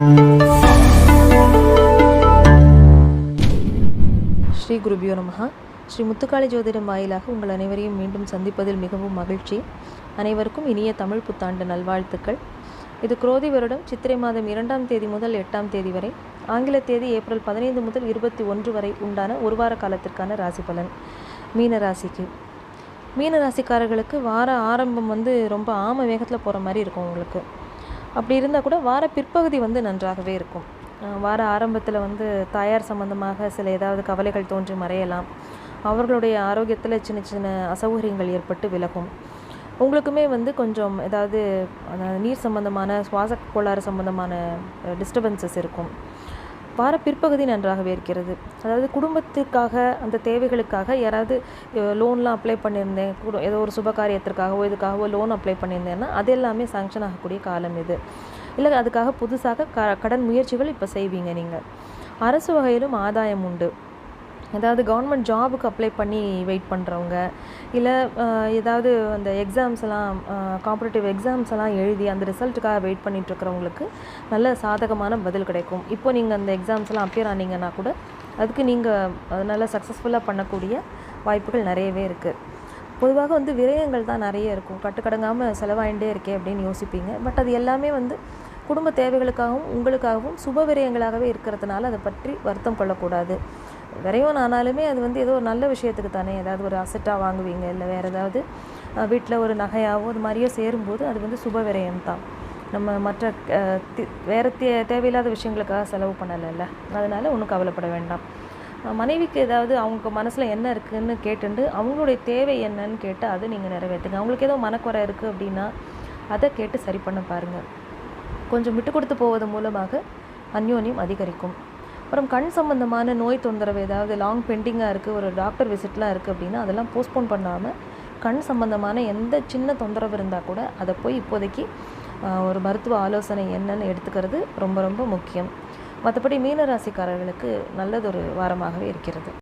ஸ்ரீ குருபியோ நமஹா. ஸ்ரீ முத்துக்காளி ஜோதிடம் வாயிலாக உங்கள் அனைவரையும் மீண்டும் சந்திப்பதில் மிகவும் மகிழ்ச்சி. அனைவருக்கும் இனிய தமிழ் புத்தாண்டு நல்வாழ்த்துக்கள். இது குரோதி வருடம் சித்திரை மாதம் இரண்டாம் தேதி முதல் எட்டாம் தேதி வரை ஆங்கில தேதி ஏப்ரல் பதினைந்து முதல் இருபத்தி ஒன்று வரை உண்டான ஒரு வார காலத்திற்கான ராசி பலன் மீன ராசிக்கு. மீன ராசிக்காரர்களுக்கு வார ஆரம்பம் வந்து ரொம்ப ஆம வேகத்தில் போகிற மாதிரி இருக்கும் உங்களுக்கு. அப்படி இருந்தால் கூட வார பிற்பகுதி வந்து நன்றாகவே இருக்கும். வார ஆரம்பத்தில் வந்து தாயார் சம்பந்தமாக சில ஏதாவது கவலைகள் தோன்றி மறையலாம். அவர்களுடைய ஆரோக்கியத்தில் சின்ன சின்ன அசௌகரியங்கள் ஏற்பட்டு விலகும். உங்களுக்குமே வந்து கொஞ்சம் ஏதாவது அதாவது நீர் சம்பந்தமான சுவாச கோளாறு சம்பந்தமான டிஸ்டர்பன்சஸ் இருக்கும். வார பிற்பகுதி நன்றாகவே இருக்கிறது. அதாவது குடும்பத்துக்காக அந்த தேவைகளுக்காக யாராவது லோன்லாம் அப்ளை பண்ணியிருந்தேன். ஏதோ ஒரு சுப காரியத்திற்காகவோ இதுக்காகவோ லோன் அப்ளை பண்ணியிருந்தேன்னா அது எல்லாமே சாங்ஷன் ஆகக்கூடிய காலம் இது. இல்லை அதுக்காக புதுசாக க கடன் முயற்சிகள் இப்போ செய்வீங்க நீங்கள் அரசு வகையிலும் ஆதாயம் உண்டு. அதாவது கவர்மெண்ட் ஜாபுக்கு அப்ளை பண்ணி வெயிட் பண்ணுறவங்க இல்லை ஏதாவது அந்த எக்ஸாம்ஸ் எல்லாம் காம்படிட்டிவ் எக்ஸாம்ஸ் எல்லாம் எழுதி அந்த ரிசல்ட்டுக்காக வெயிட் பண்ணிட்டு இருக்கிறவங்களுக்கு நல்ல சாதகமான பதில் கிடைக்கும். இப்போ நீங்கள் அந்த எக்ஸாம்ஸ் எல்லாம் அப்பியர் ஆனீங்கன்னா கூட அதுக்கு நீங்கள் நல்லா சக்ஸஸ்ஃபுல்லாக பண்ணக்கூடிய வாய்ப்புகள் நிறையவே இருக்குது பொதுவாக வந்து விரயங்கள் தான் நிறைய இருக்கும். கட்டுக்கடங்காமல் செலவாயிண்டே இருக்கே அப்படின்னு யோசிப்பீங்க. பட் அது எல்லாமே வந்து குடும்ப தேவைகளுக்காகவும் உங்களுக்காகவும் சுப விரயங்களாகவே இருக்கிறதுனால அதை பற்றி வருத்தம் கொள்ளக்கூடாது. விரைவன் ஆனாலுமே அது வந்து ஏதோ ஒரு நல்ல விஷயத்துக்கு தானே? ஏதாவது ஒரு அசட்டாக வாங்குவீங்க இல்லை வேறு ஏதாவது வீட்டில் ஒரு நகையாவோ அது மாதிரியோ சேரும்போது அது வந்து சுப விரயம் தான். நம்ம மற்ற தி- வேறு தே தேவையில்லாத விஷயங்களுக்காக செலவு பண்ணலைல்ல. அதனால் ஒன்றும் கவலைப்பட வேண்டாம். மனைவிக்கு ஏதாவது அவங்க மனசில் என்ன இருக்குதுன்னு கேட்டுண்டு அவங்களுடைய தேவை என்னன்னு கேட்டு அதை நீங்கள் நிறைவேற்றுங்க. அவங்களுக்கு ஏதோ மனக்குறை இருக்குது அப்படின்னா அதை கேட்டு சரி பண்ண பாருங்கள் கொஞ்சம் விட்டு கொடுத்து போவது மூலமாக அந்யோன்யம் அதிகரிக்கும். அப்புறம் கண் சம்பந்தமான நோய் தொந்தரவு ஏதாவது லாங் பெண்டிங்காக இருக்குது ஒரு டாக்டர் விசிட்லாம் இருக்குது அப்படின்னா அதெல்லாம் போஸ்ட்போன் பண்ணாமல் கண் சம்பந்தமான எந்த சின்ன தொந்தரவு இருந்தால் கூட அதை போய் இப்போதைக்கு ஒரு மருத்துவ ஆலோசனை என்னன்னு எடுத்துக்கிறது ரொம்ப ரொம்ப முக்கியம். மற்றபடி மீனராசிக்காரர்களுக்கு நல்லதொரு வாரமாகவே இருக்கிறது.